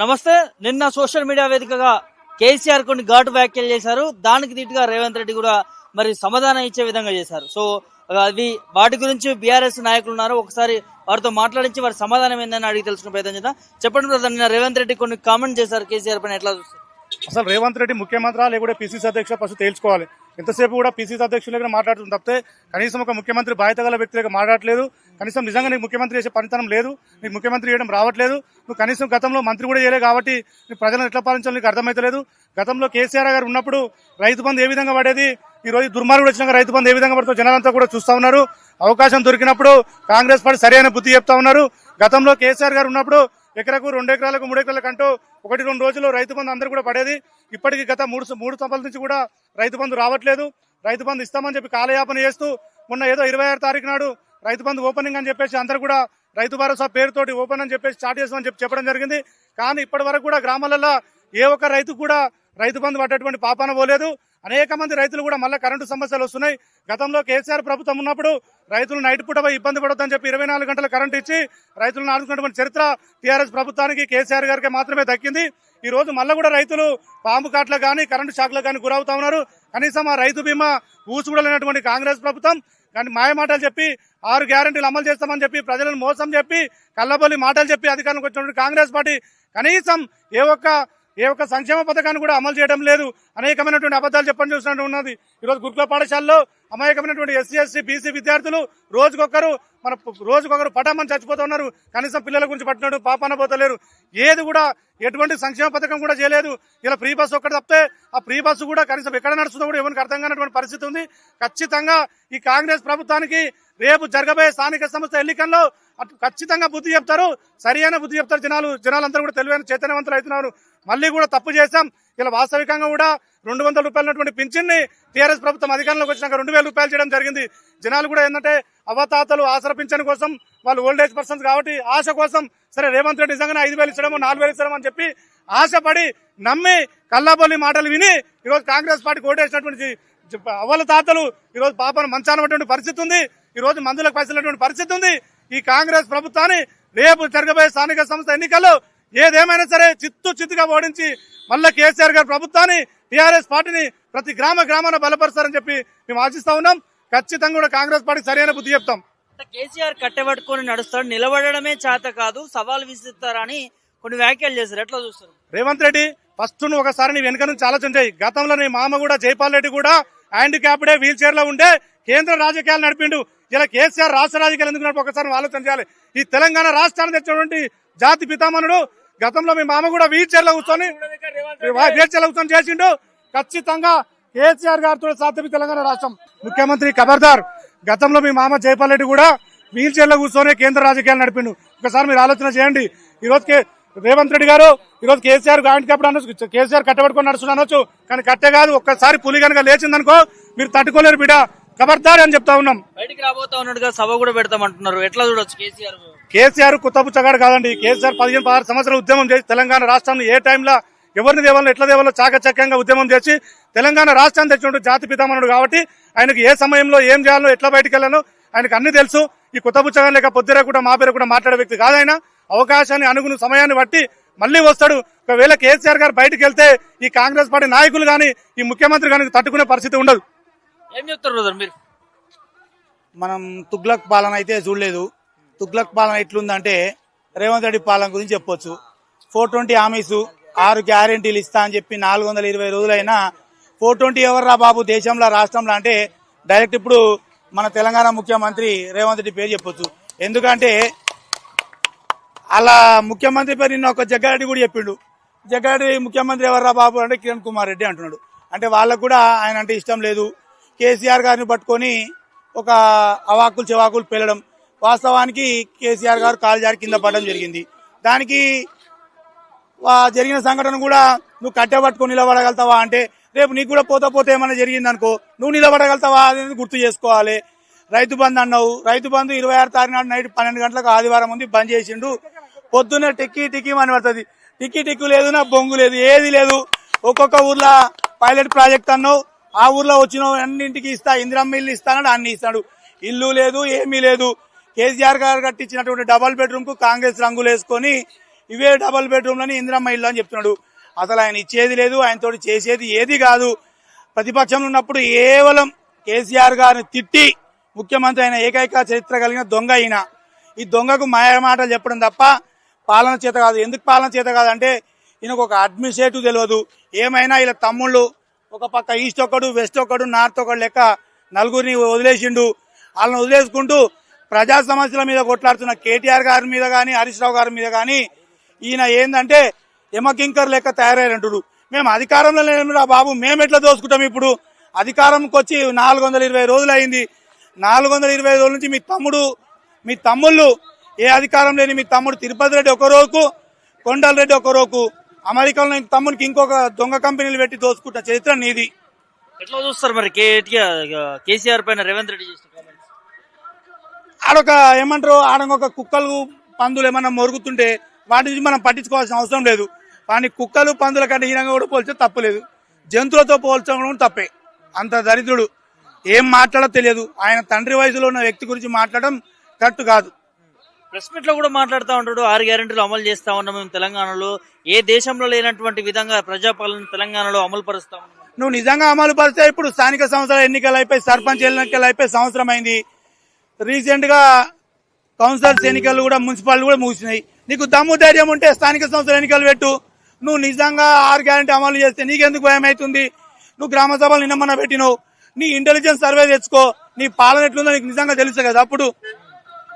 నమస్తే. నిన్న social media వేదికగా కేసీఆర్ కొన్ని ఘాటు వ్యాఖ్యలు చేశారు. దానికి దీటుగా రేవంత్ రెడ్డి కూడా మరి సమాధానం ఇచ్చే విధంగా చేశారు. సో అవి వాటి గురించి బీఆర్ఎస్ నాయకులు ఉన్నారు. ఒకసారి వారితో మాట్లాడించి వారి సమాధానం ఏందని అడిగి తెలుసుకునే ప్రయత్నం చేద్దాం. చెప్పండి నిన్న రేవంత్ రెడ్డి కొన్ని కామెంట్ చేశారు కేసీఆర్ పైన. ఎట్లా చూస్తారు? అసలు రేవంత్ రెడ్డి ముఖ్యమంత్రి లేకుంటే పిసిసి అధ్యక్ష ఫస్ట్ తేల్చుకోవాలి. ఎంతసేపు కూడా పిసిసి అధ్యక్షుల దగ్గర మాట్లాడుతుంది తప్పితే కనీసం ఒక ముఖ్యమంత్రి బాధ్యత గల వ్యక్తి దగ్గర మాట్లాడలేదు కనీసం నిజంగా నీకు ముఖ్యమంత్రి చేసే పనితనం లేదు. నీకు ముఖ్యమంత్రి చేయడం రావట్లేదు. నువ్వు కనీసం గతంలో మంత్రి కూడా చేయలేదు కాబట్టి నీ ప్రజలను ఎట్లా పాలించాలో నీకు అర్థమైతలేదు. గతంలో కేసీఆర్ గారు ఉన్నప్పుడు రైతు బంధు ఏ విధంగా పడేది ఈ రోజు దుర్మార్గుడు వచ్చినాక రైతు బంధు ఏ విధంగా పడుతుందో జనాలంతా కూడా చూస్తూ ఉన్నారు. అవకాశం దొరికినప్పుడు కాంగ్రెస్ పార్టీ సరైన బుద్ధి చెప్తా ఉన్నారు. గతంలో కేసీఆర్ గారు ఉన్నప్పుడు ఎకరకు రెండు ఎకరాలకు మూడు ఎకరాలకు అంటూ ఒకటి రెండు రోజులు రైతు బంధు అందరూ కూడా పడేది. ఇప్పటికి గత మూడు మూడు సంవత్సరాల నుంచి కూడా రైతు బంధు రావట్లేదు. రైతు బంధు ఇస్తామని చెప్పి కాలయాపన చేస్తూ మొన్న ఏదో ఇరవై ఆరు తారీఖు నాడు రైతు బంధు ఓపెనింగ్ అని చెప్పేసి అందరూ కూడా రైతు భరోసా పేరుతోటి ఓపెన్ అని చెప్పేసి స్టార్ట్ చేస్తామని చెప్పి చెప్పడం జరిగింది. కానీ ఇప్పటి వరకు కూడా గ్రామాలలో ఏ ఒక్క రైతు కూడా రైతు బంధు పడ్డటువంటి పాపాన పోలేదు. అనేక మంది రైతులు కూడా మళ్ళీ కరెంటు సమస్యలు వస్తున్నాయి. గతంలో కేసీఆర్ ప్రభుత్వం ఉన్నప్పుడు రైతులు నైట్ పూట ఇబ్బంది పడొద్దని చెప్పి ఇరవై నాలుగు గంటల కరెంటు ఇచ్చి రైతులను ఆదుకున్నటువంటి చరిత్ర టీఆర్ఎస్ ప్రభుత్వానికి కేసీఆర్ గారికి మాత్రమే దక్కింది. ఈ రోజు మళ్ళీ కూడా రైతులు పాము కాట్లకు కానీ కరెంటు షాక్లకు కానీ గురవుతా ఉన్నారు. కనీసం ఆ రైతు బీమా ఊసుకుడలేనటువంటి కాంగ్రెస్ ప్రభుత్వం. కానీ మాయ మాటలు చెప్పి ఆరు గ్యారంటీలు అమలు చేస్తామని చెప్పి ప్రజలను మోసం చెప్పి కళ్ళబొల్లి మాటలు చెప్పి అధికారంలోకి వచ్చినటువంటి కాంగ్రెస్ పార్టీ కనీసం ఏ ఒక్క ఏ ఒక్క సంక్షేమ పథకాన్ని కూడా అమలు చేయడం లేదు. అనేకమైనటువంటి అబద్ధాలు చెప్పని చూసినట్టు ఉన్నది. ఈరోజు గురుకుల పాఠశాలలో అమాయకమైనటువంటి ఎస్సీ ఎస్సీ బీసీ విద్యార్థులు రోజుకొకరు మన రోజుకొకరు పటామని చచ్చిపోతున్నారు కనీసం పిల్లల గురించి పట్టినాడు పాపాన పోతలేరు. ఏది కూడా ఎటువంటి సంక్షేమ పథకం కూడా చేయలేదు. ఇలా ఫ్రీ బస్సు ఒక్కటి తప్పితే ఆ ఫ్రీ బస్సు కూడా కనీసం ఎక్కడ నడుస్తుందో కూడా ఎవరికి అర్థం కానటువంటి పరిస్థితి ఉంది. ఖచ్చితంగా ఈ కాంగ్రెస్ ప్రభుత్వానికి రేపు జరగబోయే స్థానిక సంస్థ ఎన్నికల్లో ఖచ్చితంగా బుద్ధి చెప్తారు. సరియైన బుద్ధి చెప్తారు జనాలు. జనాలందరూ కూడా తెలివైన చైతన్యవంతులు అవుతున్నారు. మళ్ళీ కూడా తప్పు చేశాం. ఇలా వాస్తవికంగా కూడా రెండు వందల రూపాయలు పింఛన్ని టీఆర్ఎస్ ప్రభుత్వం అధికారంలోకి వచ్చినాక రెండు వేల రూపాయలు చేయడం జరిగింది. జనాలు కూడా ఏంటంటే అవతాతలు ఆసర పింఛన్ కోసం వాళ్ళు ఓల్డ్ ఏజ్ పర్సన్స్ కాబట్టి ఆశ కోసం సరే రేవంత్ రెడ్డి నిజంగానే ఐదు వేలు ఇచ్చడమో నాలుగు వేలు ఇచ్చడం అని చెప్పి ఆశపడి నమ్మి కల్లాబొల్లి మాటలు విని ఈరోజు కాంగ్రెస్ పార్టీకి ఓటేసినటువంటి అవ్వల తాతలు ఈరోజు పాపను మంచానటువంటి పరిస్థితి ఉంది. ఈ రోజు మందులకు పైసలటువంటి పరిస్థితి ఉంది. ఈ కాంగ్రెస్ ప్రభుత్వాన్ని రేపు జరగబోయే స్థానిక సంస్థ ఎన్నికల్లో ఏదేమైనా సరే చిత్తు చిత్తుగా ఓడించి మళ్ళా కేసీఆర్ గారి ప్రభుత్వాన్ని టీఆర్ఎస్ పార్టీని ప్రతి గ్రామ గ్రామాన బలపరుస్తారని చెప్పి మేము ఆశిస్తా ఉన్నాం. ఖచ్చితంగా కూడా కాంగ్రెస్ పార్టీ సరైన బుద్ధి చెప్తాం. కేసీఆర్ కట్టెబట్టుకొని నడుస్తాడు నిలబడడమే చేత కాదు సవాల్ విసిస్తారని కొన్ని వ్యాఖ్యలు చేశారు. ఎట్లా చూస్తారు? రేవంత్ రెడ్డి ఫస్ట్ నువ్వు ఒకసారి నీ వెనుక నుంచి ఆలోచన చేయి. గతంలో నీ మామ కూడా జైపాల్ రెడ్డి కూడా హ్యాండిక్యాప్డే వీల్ చైర్లో ఉండే కేంద్ర రాజకీయాలు నడిపిండు. ఇలా కేసీఆర్ రాష్ట్ర రాజకీయాలు ఎందుకు నడిపి ఒకసారి ఆలోచన చేయాలి. ఈ తెలంగాణ రాష్ట్రాన్ని తెచ్చినటువంటి జాతి పితామనుడు గతంలో మీ మామ కూడా వీల్ చైర్లో కూర్చొని వీల్ చైర్లో కూర్చొని చేసిండు. ఖచ్చితంగా కేసీఆర్ గారితో సాధ్యమి తెలంగాణ రాష్ట్రం. ముఖ్యమంత్రి ఖబర్దార్ గతంలో మీ మామ జైపాల్ రెడ్డి కూడా వీల్ చైర్లో కూర్చొని కేంద్ర రాజకీయాలు నడిపిండు. ఒకసారి మీరు ఆలోచన చేయండి. ఈ రోజు కే- రేవంత్ రెడ్డి గారు ఈ రోజు కేసీఆర్ గాంటి కప్పుడు అనొచ్చు కేసీఆర్ కట్టబడుకొని నడుస్తున్నా అనొచ్చు కానీ కట్టే కాదు ఒక్కసారి పులి కనుక లేచిందనుకో మీరు తట్టుకోలేరు బిడ్డ. ఖబర్దార్ అని చెప్తా ఉన్నాం. బయటికి రాబోతా ఉన్నట్టుగా సభ కూడా పెడతామంటున్నారు. ఎట్లా చూడొచ్చు కేసీఆర్? కేసీఆర్ కొత్త పుచ్చగాడు కాదండి. కేసీఆర్ పదిహేను పదహారు సంవత్సరాలు ఉద్యమం చేసి తెలంగాణ రాష్ట్రాన్ని ఏ టైంలో ఎవరిని దేవాలో ఎట్లా దేవాలో చాకచక్యంగా ఉద్యమం చేసి తెలంగాణ రాష్ట్రాన్ని తెచ్చినట్టు జాతి పితామనుడు కాబట్టి ఆయనకు ఏ సమయంలో ఏం చేయాలో ఎట్లా బయటకు వెళ్ళాలో ఆయనకు అన్ని తెలుసు. ఈ కొత్త పుచ్చగా లేక పొద్దురే కూడా మా పేరు కూడా మాట్లాడే వ్యక్తి కాదు ఆయన అవకాశాన్ని అనుగుణ సమయాన్ని బట్టి మళ్ళీ వస్తాడు. ఒకవేళ కేసీఆర్ గారు బయటకు వెళ్తే ఈ కాంగ్రెస్ పార్టీ నాయకులు గాని ఈ ముఖ్యమంత్రి గాని తట్టుకునే పరిస్థితి ఉండదు. ఏం చెప్తారు మీరు? మనం తుగ్లక్ పాలన అయితే చూడలేదు. తుగ్లక్ పాలన ఎట్లుందంటే రేవంత్ రెడ్డి పాలన గురించి చెప్పొచ్చు. ఫోర్ ట్వంటీ హామీస్ ఆరు గ్యారెంటీలు ఇస్తా అని చెప్పి నాలుగు వందల ఇరవై రోజులైనా ఫోర్ ట్వంటీ ఎవర్రా బాబు దేశంలో రాష్ట్రంలో అంటే డైరెక్ట్ ఇప్పుడు మన తెలంగాణ ముఖ్యమంత్రి రేవంత్ రెడ్డి పేరు చెప్పొచ్చు. ఎందుకంటే అలా ముఖ్యమంత్రి పేరు నిన్న ఒక జగ్గారెడ్డి కూడా చెప్పిండు. జగ్గారెడ్డి ముఖ్యమంత్రి ఎవర్రా బాబు అంటే కిరణ్ కుమార్ రెడ్డి అంటున్నాడు. అంటే వాళ్ళకు కూడా ఆయన అంటే ఇష్టం లేదు. కేసీఆర్ గారిని పట్టుకొని ఒక అవాకులు చెవాకులు పెళ్ళడం వాస్తవానికి కేసీఆర్ గారు కాలు జారి కింద పడడం జరిగింది. దానికి జరిగిన సంఘటన కూడా నువ్వు కట్టె పట్టుకొని నిలబడగలుగుతావా అంటే రేపు నీకు కూడా పోతా పోతే ఏమైనా జరిగింది అనుకో నువ్వు నిలబడగలుగుతావా అనేది గుర్తు చేసుకోవాలి. రైతు బంధు అన్నావు. రైతు బంధు ఇరవై ఆరు తారీఖు నాడు నైట్ పన్నెండు గంటలకు ఆదివారం ఉంది బంద్ చేసిండు. పొద్దున్నే టిక్కీ టిక్కీ అని పడుతుంది. టిక్కీ టిక్కు లేదు నా బొంగు లేదు ఏది లేదు. ఒక్కొక్క ఊర్లో పైలట్ ప్రాజెక్ట్ అన్నావు ఆ ఊర్లో వచ్చిన అన్నింటికి ఇస్తా ఇందిరమ్మ ఇల్లు ఇస్తానని అన్ని ఇస్తాడు. ఇల్లు లేదు ఏమీ లేదు. కేసీఆర్ గారు కట్టించినటువంటి డబల్ బెడ్రూమ్కు కాంగ్రెస్ రంగులు వేసుకొని ఇవే డబల్ బెడ్రూమ్లని ఇందిరమ్మ ఇల్లు అని చెప్తున్నాడు. అసలు ఆయన ఇచ్చేది లేదు ఆయనతో చేసేది ఏది కాదు. ప్రతిపక్షంలో ఉన్నప్పుడు కేవలం కేసీఆర్ గారిని తిట్టి ముఖ్యమంత్రి అయిన ఏకైక చరిత్ర కలిగిన దొంగ అయినా ఈ దొంగకు మాయ మాటలు చెప్పడం తప్ప పాలన చేత కాదు. ఎందుకు పాలన చేత కాదు? అంటే ఈయనకు ఒక అడ్మినిస్ట్రేటివ్ తెలియదు ఏమైనా ఇలా తమ్ముళ్ళు ఒక పక్క ఈస్ట్ ఒకడు వెస్ట్ ఒకడు నార్త్ ఒకడు లెక్క నలుగురిని వదిలేసిండు. వాళ్ళని వదిలేసుకుంటూ ప్రజా సమస్యల మీద కొట్లాడుతున్న కేటీఆర్ గారి మీద కానీ హరీష్ రావు గారి మీద కానీ ఈయన ఏందంటే ఎమకింకర్ లెక్క తయారయ్యారంటుడు మేము అధికారంలో లేమురా బాబు మేము ఎట్లా దోసుకుంటాం ఇప్పుడు? అధికారంకి వచ్చి నాలుగు వందల ఇరవై రోజులు అయింది. నాలుగు వందల ఇరవై రోజుల నుంచి మీ తమ్ముడు మీ తమ్ముళ్ళు ఏ అధికారం లేని మీ తమ్ముడు తిరుపతి రెడ్డి ఒక రోజుకు కొండల రెడ్డి ఒక రోజుకు అమెరికాలో నీ తమ్మునికి ఇంకొక దొంగ కంపెనీలు పెట్టి దోసుకుంటున్న చరిత్ర నీది. ఎట్లా చూస్తారు మరి కేసీఆర్ పైన రేవంత్ రెడ్డి ఆడొక ఏమంటారు ఆడొక కుక్కలు పందులు ఏమన్నా మొరుగుతుంటే వాటి నుంచి మనం పట్టించుకోవాల్సిన అవసరం లేదు. వాడిని కుక్కలు పందుల కంటే హీనంగా కూడా పోల్చే తప్పులేదు జంతువులతో పోల్చడం కూడా తప్పే. అంత దరిద్రుడు. ఏం మాట్లాడో తెలియదు. ఆయన తండ్రి వయసులో ఉన్న వ్యక్తి గురించి మాట్లాడడం కరెక్ట్ కాదు. ప్రెస్ మీట్లో కూడా మాట్లాడుతూ ఉంటాడు. ఆరు గ్యారెంటీలు అమలు చేస్తా ఉన్నాం మేము తెలంగాణలో. ఏ దేశంలో లేనటువంటి విధంగా ప్రజాపాలన తెలంగాణలో అమలు పరుస్తా ఉన్నాం. నువ్వు నిజంగా అమలు పరిస్తే ఇప్పుడు స్థానిక సంస్థల ఎన్నికలు అయిపోయి సర్పంచ్ ఎన్నికలు అయిపోయి సంవత్సరం అయింది రీసెంట్గా కౌన్సిలర్స్ ఎన్నికలు కూడా మున్సిపాలిటీ కూడా ముగిసినాయి. నీకు దమ్ము ధైర్యం ఉంటే స్థానిక సంస్థల ఎన్నికలు పెట్టు. నువ్వు నిజంగా ఆరు గ్యారెంటీ అమలు చేస్తే నీకెందుకు భయం అవుతుంది? నువ్వు గ్రామ సభలు నిన్నమన్న పెట్టినవు. నీ ఇంటెలిజెన్స్ సర్వే తెచ్చుకో. నీ పాలన ఎట్లుందో నీకు నిజంగా తెలుసు కదా అప్పుడు.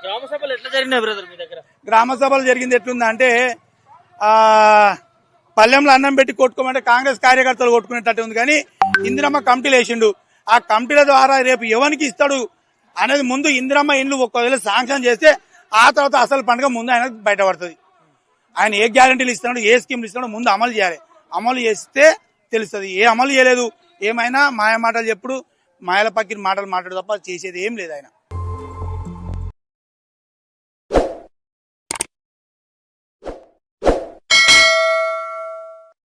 గ్రామ సభలు ఎట్లా జరిగినాయి బ్రదర్ మీ దగ్గర? గ్రామ సభలు జరిగింది ఎట్లుందంటే ఆ పల్లెంలో అన్నం పెట్టి కొట్టుకోమంటే కాంగ్రెస్ కార్యకర్తలు కొట్టుకునేటట్టు ఉంది కానీ ఇందిరమ్మ కమిటీలు వేసిండు. ఆ కమిటీల ద్వారా రేపు ఎవరికి ఇస్తాడు అనేది ముందు ఇందిరమ్మ ఇండ్లు ఒకవేళ శాంక్షన్ చేస్తే ఆ తర్వాత అసలు పండుగ ముందు ఆయన బయటపడుతుంది. ఆయన ఏ గ్యారంటీలు ఇస్తున్నాడు ఏ స్కీమ్లు ఇస్తున్నాడు ముందు అమలు చేయాలి. అమలు చేస్తే తెలుస్తుంది. ఏ అమలు చేయలేదు ఏమైనా మాయ మాటలు చెప్పుడు మాయల పక్కిన మాటలు మాట్లాడు తప్ప చేసేది ఏం లేదు ఆయన.